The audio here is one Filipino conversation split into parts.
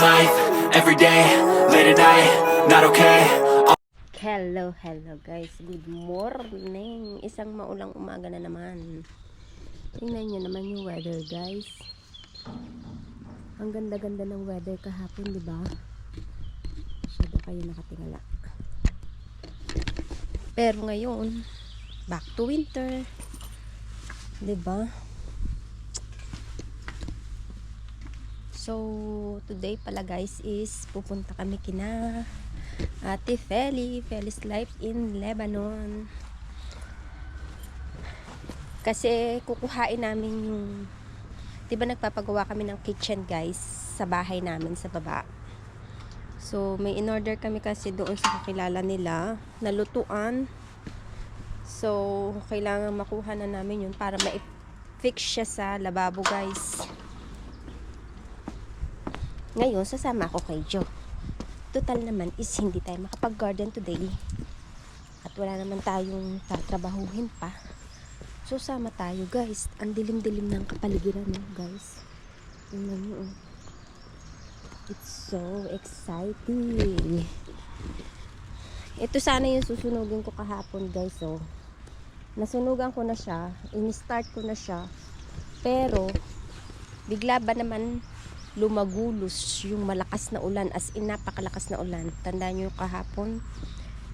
life, every day, late at night, not okay. Hello, hello guys. Good morning. Isang maulang umaga na naman. Tingnan nyo naman yung weather guys. Ang ganda-ganda ng weather kahapon, di ba? Masyado kayo nakatingala. Pero ngayon, back to winter. Di ba? So, today pala guys is pupunta kami kina Ate Feli, Feli's Life in Lebanon. Kasi kukuhain namin yung 'di ba nagpapagawa kami ng kitchen guys sa bahay namin sa baba. So may in-order kami kasi doon sa kakilala nila na lutuan. So kailangan makuha na namin yun para ma-fix siya sa lababo guys. Ngayon sasama ako kay Joe total naman is hindi tayo makapag-garden today. At wala naman tayong tatrabahuhin pa. So, sama tayo guys. Ang dilim-dilim ng kapaligiran no, guys. Oh. It's so exciting. Ito sana yung susunugin ko kahapon guys oh. Nasunugan ko na siya. In-start ko na siya. Pero, bigla ba naman lumagulos yung malakas na ulan as in napakalakas na ulan. Tandaan nyo kahapon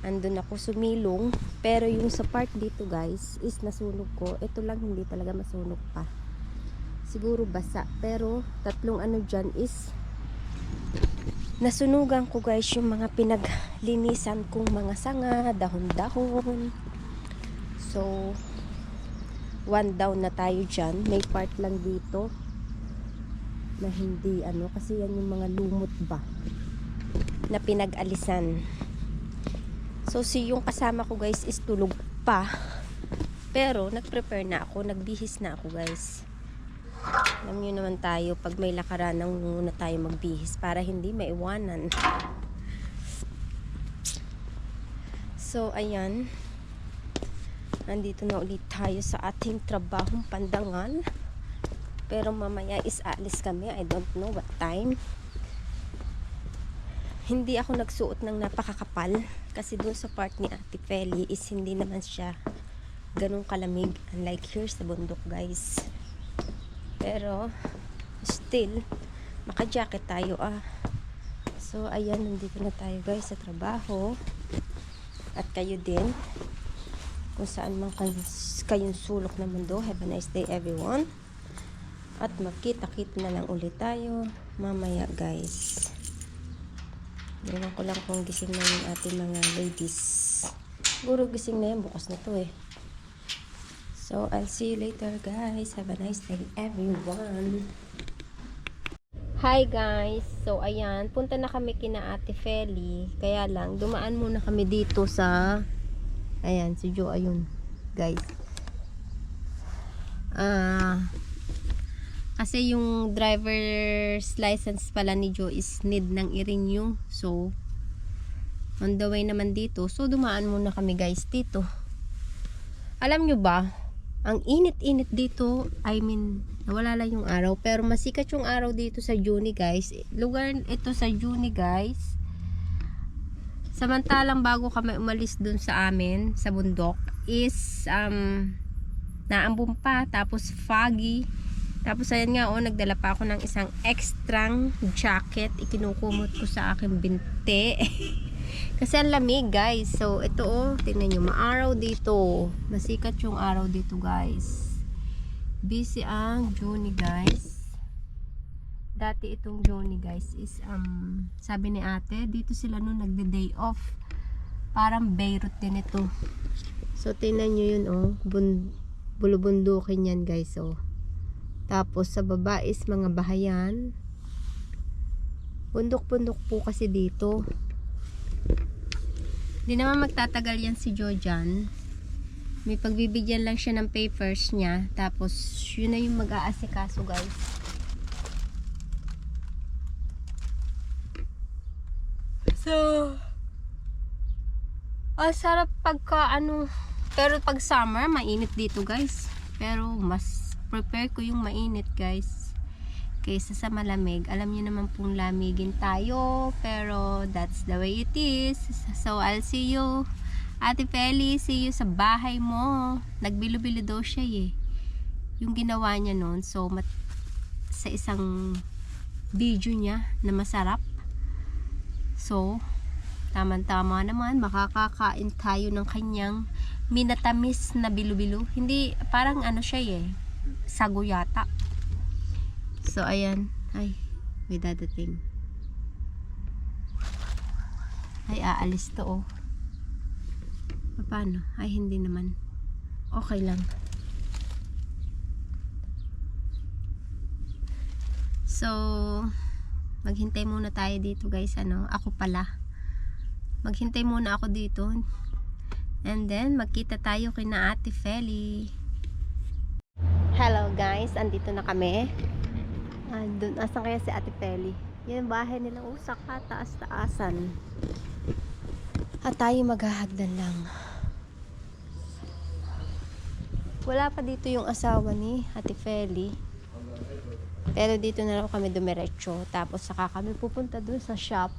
andun ako sumilong. Pero yung sa part dito guys is nasunog ko. Ito lang hindi talaga masunog pa. Siguro basa. Pero tatlong ano dyan is nasunugan ko guys yung mga pinaglinisan kong mga sanga dahon-dahon. So one down na tayo dyan. May part lang dito na hindi ano kasi yan yung mga lumot ba na pinag-alisan. So si yung kasama ko guys is tulog pa. Pero nag-prepare na ako nagbihis na ako guys. Alam nyo naman tayo pag may lakaran nang muna tayo magbihis para hindi maiwanan. So ayan. Nandito na ulit tayo sa ating trabahong pandangal pero mamaya is alis kami. I don't know what time. Hindi ako nagsuot ng napakakapal. Kasi dun sa part ni Ate Feli is hindi naman siya ganun kalamig. Unlike here sa bundok guys. Pero still maka-jacket tayo ah. So ayan, nandito na tayo guys sa trabaho. At kayo din. Kung saan man kayo, kayong sulok ng mundo. Have a nice day everyone. At magkita-kita na lang ulit tayo mamaya guys. Ewan ko lang kung gising na yung ating mga ladies. Siguro gising na yan. Bukas na to eh. So, I'll see you later guys. Have a nice day everyone. Hi guys. So, ayan. Punta na kami kina Ate Feli. Kaya lang, dumaan muna kami dito sa... Ayan, si Joe. Ayun. Guys. Ah... Kasi yung driver's license pala ni Joe is need ng i-renew. So, on the way naman dito. So, dumaan muna kami guys dito. Alam nyo ba, ang init-init dito, I mean, nawala lang yung araw. Pero masikat yung araw dito sa Juni guys. Lugar ito sa Juni guys. Samantalang bago kami umalis dun sa amin, sa bundok, is um, naambun pa, tapos foggy tapos ayan nga oh, nagdala pa ako ng isang extrang jacket. Ikinukumot ko sa aking binte. Kasi ang lamig guys. So ito oh, tingnan nyo, maaraw dito. Masikat yung araw dito guys. Busy ang Juni guys. Dati itong Juni guys is um, sabi ni ate, dito sila nung nagde-day off. Parang Beirut din ito. So tingnan nyo yun oh, bun bulubundukin yan guys oh. Tapos sa baba is mga bahayan. Bundok-bundok po kasi dito. Hindi naman magtatagal yan si Jojan. May pagbibigyan lang siya ng papers niya. Tapos yun na yung mag-aasikaso guys. So, ang sarap pagka ano, pero pag summer, mainit dito guys. Pero mas prepare ko yung mainit guys kaysa sa malamig. Alam niyo naman pong lamigin tayo, pero that's the way it is. So, I'll see you. Ate Feli, see you sa bahay mo. Nagbilo-bilo daw siya eh. Yung ginawa niya noon. So, mat- sa isang video niya na masarap. So, tamang-tama naman, makakakain tayo ng kanyang minatamis na bilo-bilo. Hindi, parang ano siya eh, sago yata. So, ayan. Ay, may dadating. Ay, aalis to oh. Paano? Ay, hindi naman. Okay lang. So, maghintay muna tayo dito guys. Ano, ako pala. Maghintay muna ako dito. And then, magkita tayo kina Ate Feli. Guys, andito na kami. Andun, asan kaya si Ate Feli? Yan bahay nila. Oh, saka taas-taasan. At tayo maghahagdan lang. Wala pa dito yung asawa ni Ate Feli. Pero dito na lang kami dumiretso. Tapos saka kami pupunta dun sa shop.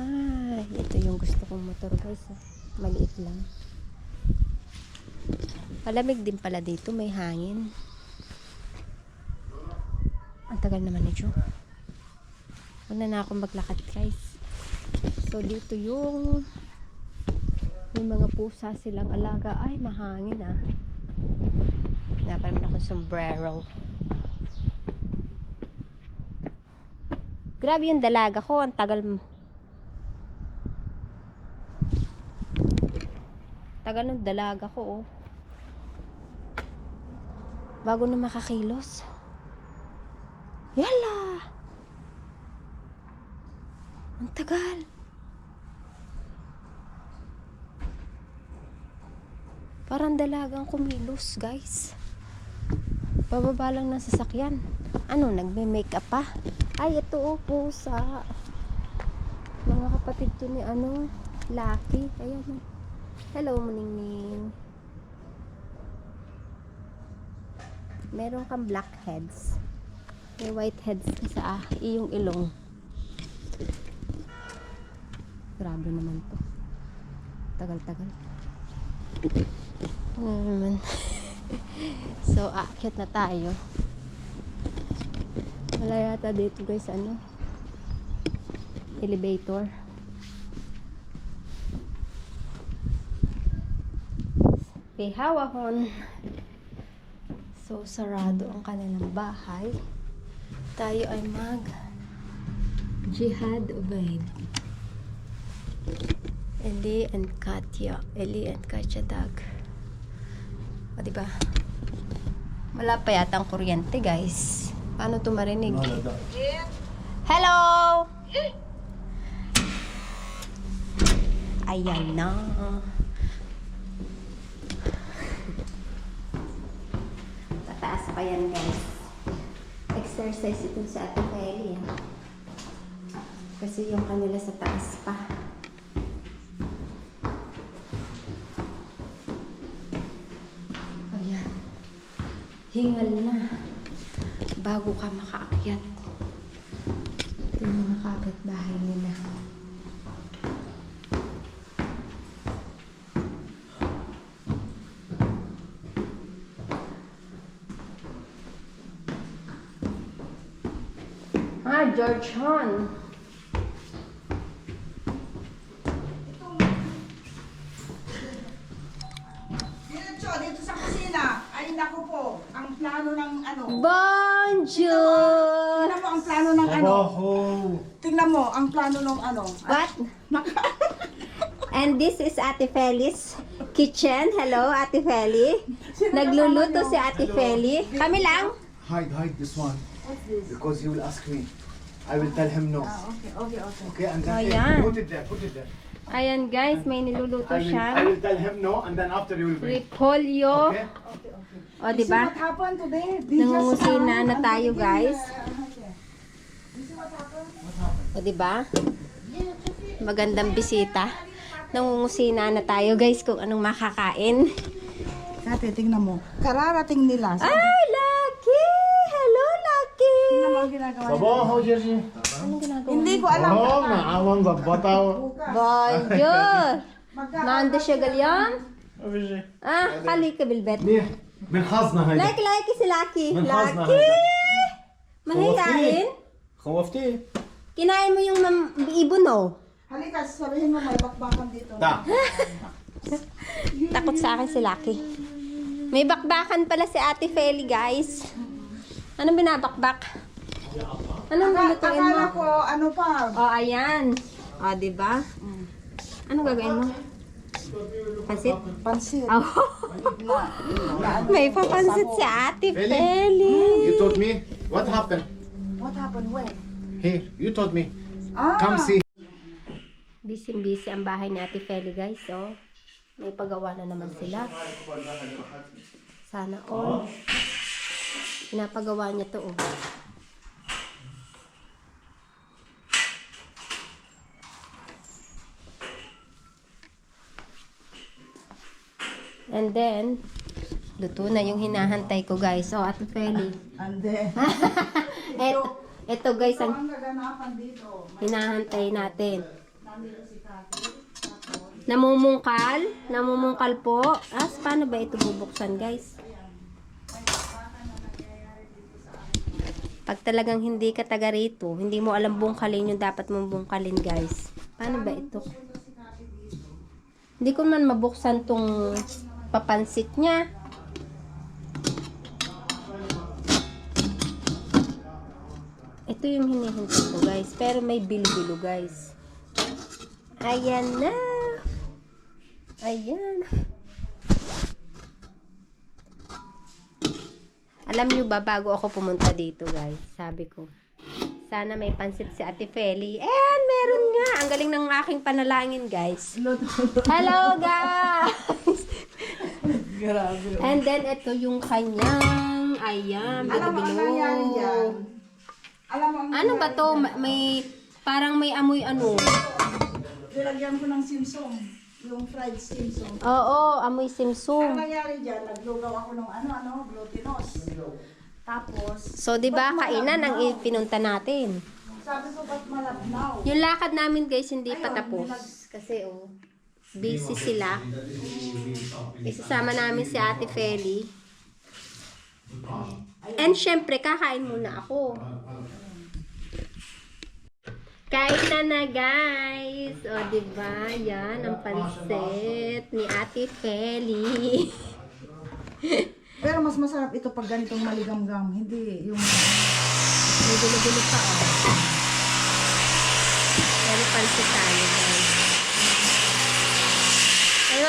Ay, ito yung gusto kong motor guys. ah. Maliit lang. Malamig din pala dito. May hangin. Ang tagal naman ni Joe. Huwag na na akong maglakad guys. So dito yung may mga pusa silang alaga. Ay, mahangin ah. Dapat naman akong sombrero. Grabe yung dalaga ko. Ang tagal. Tagal ng dalaga ko, oh. Bago na makakilos. Yala! Ang tagal. Parang dalagang kumilos, guys. Bababa lang ng sasakyan. Ano, nagme-makeup pa? Ay, ito oh, pusa. Mga kapatid to ni ano, Lucky. Ayan. oh. Hello, Muningning. Meron kang black heads. May white heads ka sa ah, iyong ilong. Grabe naman to. Tagal-tagal. Ano naman. so, aakyat na tayo. Wala yata dito guys, ano? Elevator. Pihawahon. So, sarado ang kanilang bahay. Tayo ay mag Jihad Ubaid. Eli and Katya. Eli and Katya Dag. O, diba? Wala pa yata ang kuryente, guys. Paano to marinig? Hello! Ayan na. Tataas pa yan, guys. Exercise ito sa Ate Feli. ah. Kasi yung kanila sa taas pa. Ayan. Hingal na. Bago ka makaakyat. Ito yung mga kapitbahay nila. Ah, George Han. Diretso, dito sa kusina. Ay, naku po. Ang plano ng ano. Bonjour! Tingnan mo ang plano ng ano. Tingnan mo ang plano ng ano. What? And this is Ate Feli's kitchen. Hello, Ate Feli. Nagluluto si Ate Feli. Kami lang. Hide, hide this one. Because he will ask me. I will tell him no. Okay, okay, okay. Okay, and then Ayan. put it there, put it there. Ayan guys, may niluluto I will, I will tell him no, and then after you will bring. Repolyo. Okay? O, di ba? What happened today? They just, Nangungusina uh, na tayo, uh, guys. okay. O, di ba? Magandang bisita. Nangungusina na tayo guys kung anong makakain. Kate, tingnan mo. Kararating nila. Ay, lucky! ginagawa niya? صباح وجرجي Anong ginagawa? Hindi ko alam. اه معاهم ظبطها Bonjour! Nanda siya galyan? وجرجي Ah, kali ka bilbet. منيح من حظنا هيدا Like, like si Lucky. من حظنا Lucky! هيدا Mahihain? خوفتيه Kinain mo yung mam- ibon, oh. Halika, sabihin mo may bakbakan dito. تعال Takot sa akin si Lucky. May bakbakan pala si Ate Feli, guys. Anong binabakbak? Anong lulutuin mo? Akala ko, ano pa? Oh, ayan. Oh, di ba? Anong gagawin mo? Pansit? Pansit. Oh. May papansit si Ate Feli? Feli. You told me what happened What happened when? here you told me Ah, come see Busy-busy ang bahay ni Ate Feli, guys. So, may pagawa na naman sila. Sana all. Pinapagawa niya to, oh. And then, luto na yung hinahantay ko, guys. So, Ate Feli. and then, Eto, eto guys, ang hinahantay natin. Namumungkal? Namumungkal po? As, paano ba ito bubuksan, guys? Pag talagang hindi ka taga rito, hindi mo alam bungkalin yung dapat mong bungkalin, guys. Paano ba ito? Hindi ko man mabuksan tong papansit niya. Ito yung hinihintay ko, guys. Pero may bilo-bilo, guys. Ayan na. Ayan. Alam nyo ba, bago ako pumunta dito, guys, sabi ko, sana may pansit si Ate Feli. And meron nga. Ang galing ng aking panalangin, guys. Hello, guys! Grabe. And then, ito yung kanyang, ayan, Alam mo ang nangyari dyan? bilo-bilo. Alam mo ang Ano ba to? Ma- May, parang may amoy ano. Nilagyan ko ng simsong. Yung fried simsong. Oo, amoy Ang simsum. nangyari dyan, naglugaw ako ng ano, ano, glutinous. Tapos, So, di ba, kainan ang ipinunta natin. sabi ko, ba't malabnaw? Yung lakad namin, guys, hindi pa tapos. Kasi, oh, busy sila. Isasama namin si Ate Feli. And syempre, kakain muna ako. Kain na na, guys. O, di ba? Yan, ang pansit ni Ate Feli. Pero mas masarap ito pag ganitong maligamgam. Hindi yung... May gulo-gulo pa, oh. Pero pansit tayo, guys.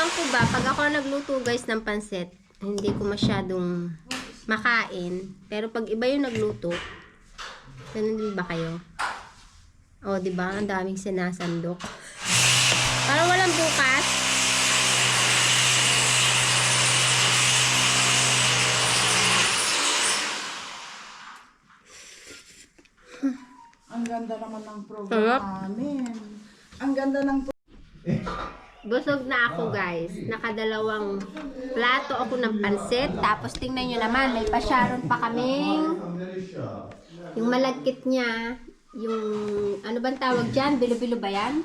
Ewan ko ba, pag ako nagluto, guys, ng pansit, hindi ko masyadong makain. Pero pag iba yung nagluto, ganun din ba kayo? O, di ba? Ang daming sinasandok. Parang walang bukas. Ang ganda naman ng program Sarap. namin. Ang ganda ng pro- Busog na ako guys. Nakadalawang plato ako ng pansit. Tapos tingnan nyo naman, may pasyaron pa kaming. Yung malagkit niya, yung ano bang tawag dyan? Bilo-bilo ba yan?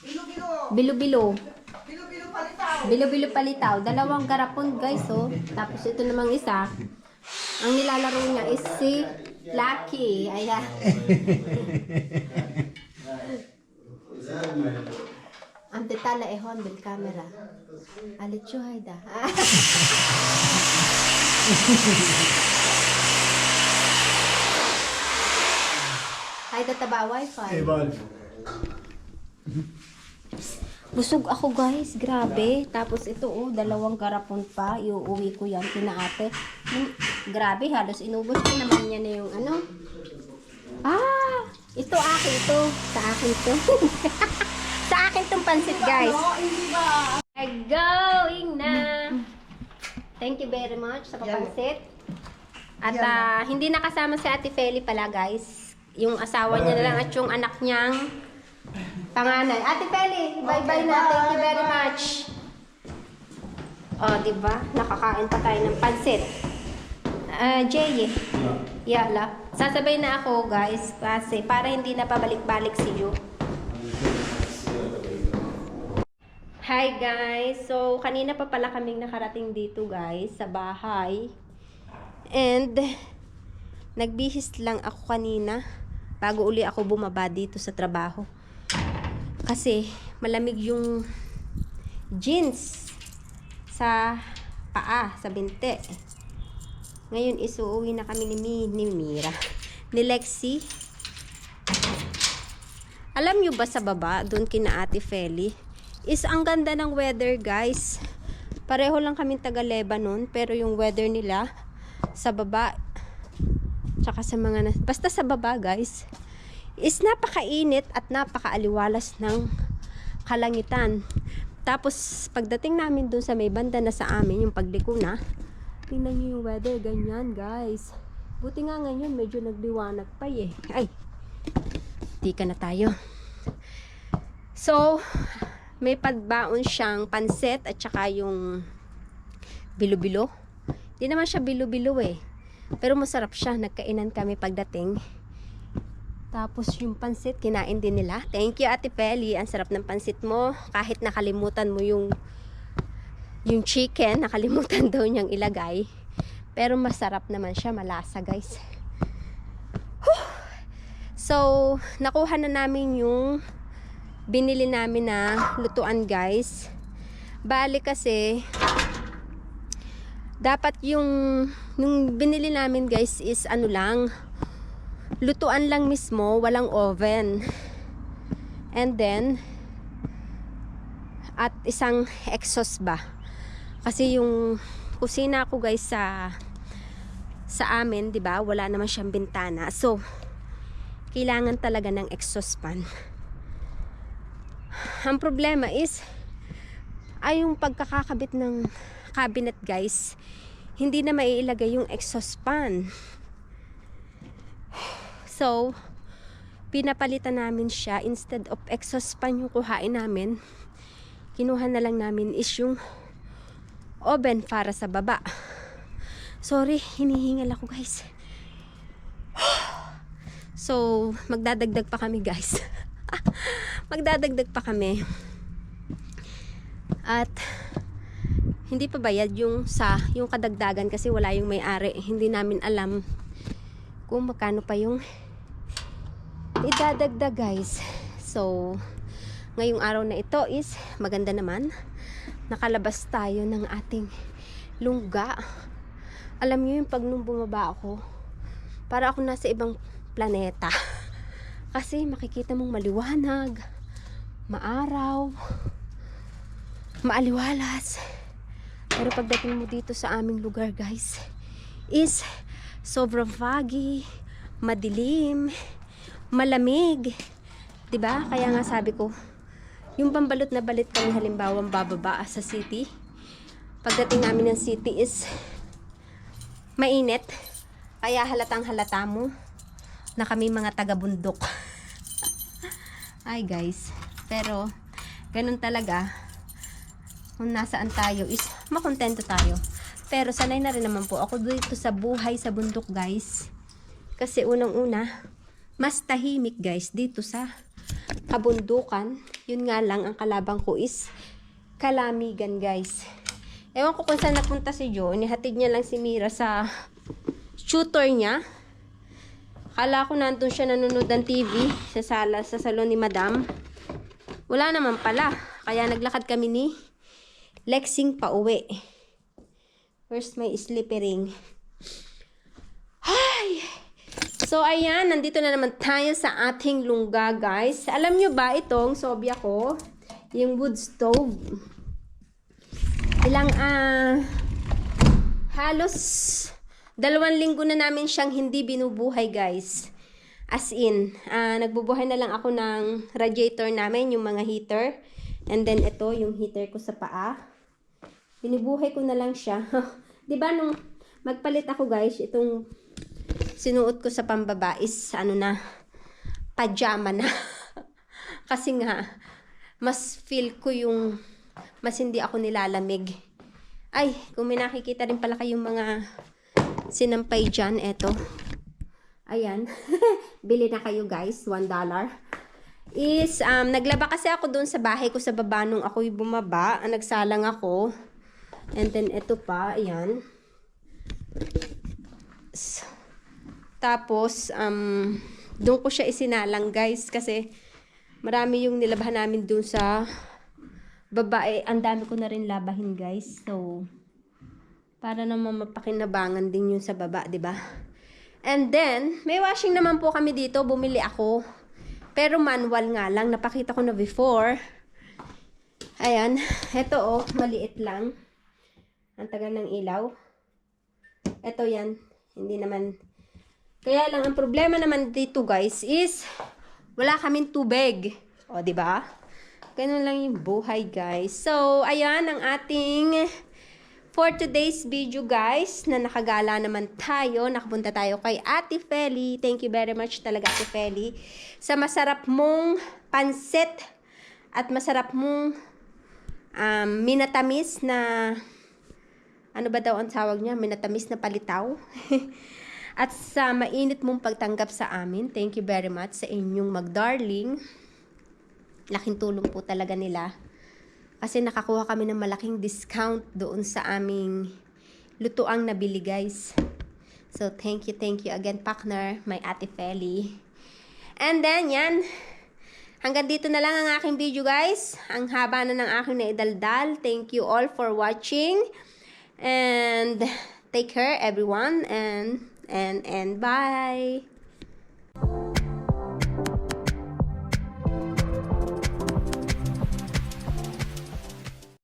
Bilo-bilo! Bilo-bilo. Bilo-bilo palitaw! Bilo-bilo palitaw. Dalawang garapon guys oh. Tapos ito namang isa. Ang nilalaro niya is si Lucky. Ayan. Ang detala eh hon bil camera. Siya hayda. Hayda taba wifi. Busog ako guys, grabe. Tapos ito oh, dalawang garapon pa. Iuwi ko yan kina ate. Hmm, grabe, halos inubos ko naman niya na yung ano. Ah, ito akin ito. Sa akin ito. Sa akin tong pansit guys. I'm going na. Thank you very much sa papansit. At ah, hindi nakasama si Ate Feli pala guys. Yung asawa niya na lang at yung anak niyang panganay. Ate Feli, bye-bye na. Thank you very much. Oh, di ba? Nakakain pa tayo ng pansit. Ah, Jay. Yala. Sasabay na ako, guys, kasi para hindi na pabalik-balik si Ju. Hi guys! So, kanina pa pala kaming nakarating dito guys, sa bahay. And, nagbihis lang ako kanina bago uli ako bumaba dito sa trabaho. Kasi, malamig yung jeans sa paa, sa binte. Ngayon, isuuwi na kami ni, ni Mira. Ni Lexi. Alam nyo ba sa baba, doon kina Ate Feli, is ang ganda ng weather guys. Pareho lang kami taga Lebanon, pero yung weather nila sa baba, tsaka sa mga, basta sa baba guys, is napakainit at napakaaliwalas ng kalangitan. Tapos, pagdating namin dun sa may banda na sa amin, yung pagliko na, tingnan nyo yung weather, ganyan guys. Buti nga ngayon, medyo nagliwanag pa eh. Ay, di ka na tayo. So, may pagbaon siyang pansit at saka yung bilo-bilo. Di naman siya bilo-bilo eh. Pero masarap siya. Nagkainan kami pagdating. Tapos yung pansit, kinain din nila. Thank you, Ate Peli. Ang sarap ng pansit mo. Kahit nakalimutan mo yung yung chicken, nakalimutan daw niyang ilagay. Pero masarap naman siya, malasa guys. Whew! So, nakuha na namin yung binili namin na lutuan guys. Bali kasi dapat yung yung binili namin guys is ano lang lutuan lang mismo, walang oven. And then at isang exhaust ba. Kasi yung kusina ko guys sa sa amin, 'di ba? Wala naman siyang bintana. So kailangan talaga ng exhaust fan. Ang problema is, ay yung pagkakakabit ng cabinet guys, hindi na maiilagay yung exhaust fan. So, pinapalitan namin siya instead of exhaust fan yung kuhain namin. Kinuha na lang namin is yung oven para sa baba. Sorry, hinihingal ako guys. So, magdadagdag pa kami guys. magdadagdag pa kami. At hindi pa bayad yung sa yung kadagdagan kasi wala yung may-ari. Hindi namin alam kung magkano pa yung idadagdag guys. So, ngayong araw na ito is maganda naman. Nakalabas tayo ng ating lungga. Alam niyo yung pag nung bumaba ako, para ako nasa ibang planeta. Kasi makikita mong maliwanag, maaraw, maaliwalas. Pero pagdating mo dito sa aming lugar, guys, is sobrang foggy, madilim, malamig. 'Di ba? Kaya nga sabi ko, yung pambalot na balit kami halimbawa bababa sa city. Pagdating namin ng city is mainit. Kaya halatang halata mo na kami mga taga-bundok. Ay guys, pero ganun talaga. Kung nasaan tayo is makontento tayo. Pero sanay na rin naman po ako dito sa buhay sa bundok guys. Kasi unang-una, mas tahimik guys dito sa kabundukan. Yun nga lang, ang kalabang ko is kalamigan guys. Ewan ko kung saan napunta si Joe. Nihatid niya lang si Mira sa tutor niya. Kala ko nandun siya nanonood ng TV sa sala, sa salon ni Madam. Wala naman pala. Kaya naglakad kami ni Lexing pa uwi. First may slipper ring. Ay! So, ayan. Nandito na naman tayo sa ating lungga, guys. Alam nyo ba itong sobya ko? Yung wood stove. Ilang, ah... halos dalawang linggo na namin siyang hindi binubuhay, guys. As in, ah, nagbubuhay na lang ako ng radiator namin, yung mga heater. And then, ito, yung heater ko sa paa. Binibuhay ko na lang siya. 'Di ba nung magpalit ako guys, itong sinuot ko sa pambaba is ano na pajama na. Kasi nga mas feel ko yung mas hindi ako nilalamig. Ay, kung may nakikita rin pala kayong mga sinampay dyan, eto. Ayan. Bili na kayo guys. $1 is, um, naglaba kasi ako doon sa bahay ko sa baba nung ako'y bumaba. Nagsalang ako. And then, ito pa. Ayan. Tapos, um, doon ko siya isinalang guys kasi marami yung nilabahan namin doon sa babae. Ang dami ko na rin labahin guys. So, para naman mapakinabangan din yun sa baba, di ba? And then, may washing naman po kami dito. Bumili ako. Pero manual nga lang. Napakita ko na before. Ayan. Ito oh, maliit lang. Ang tagal ng ilaw. Ito yan. Hindi naman. Kaya lang, ang problema naman dito guys is wala kaming tubig. O, ba? Ganun lang yung buhay guys. So, ayan ang ating for today's video guys na nakagala naman tayo. Nakapunta tayo kay Ate Feli. Thank you very much talaga Ate Feli sa masarap mong pansit at masarap mong um, minatamis na ano ba daw ang tawag niya? Minatamis na palitaw. at sa mainit mong pagtanggap sa amin. Thank you very much sa inyong magdarling. Laking tulong po talaga nila. Kasi nakakuha kami ng malaking discount doon sa aming lutuang nabili guys. So thank you, thank you again partner, my ate Feli. And then yan, hanggang dito na lang ang aking video guys. Ang haba na ng aking naidaldal. Thank you all for watching. And take care everyone and and and bye.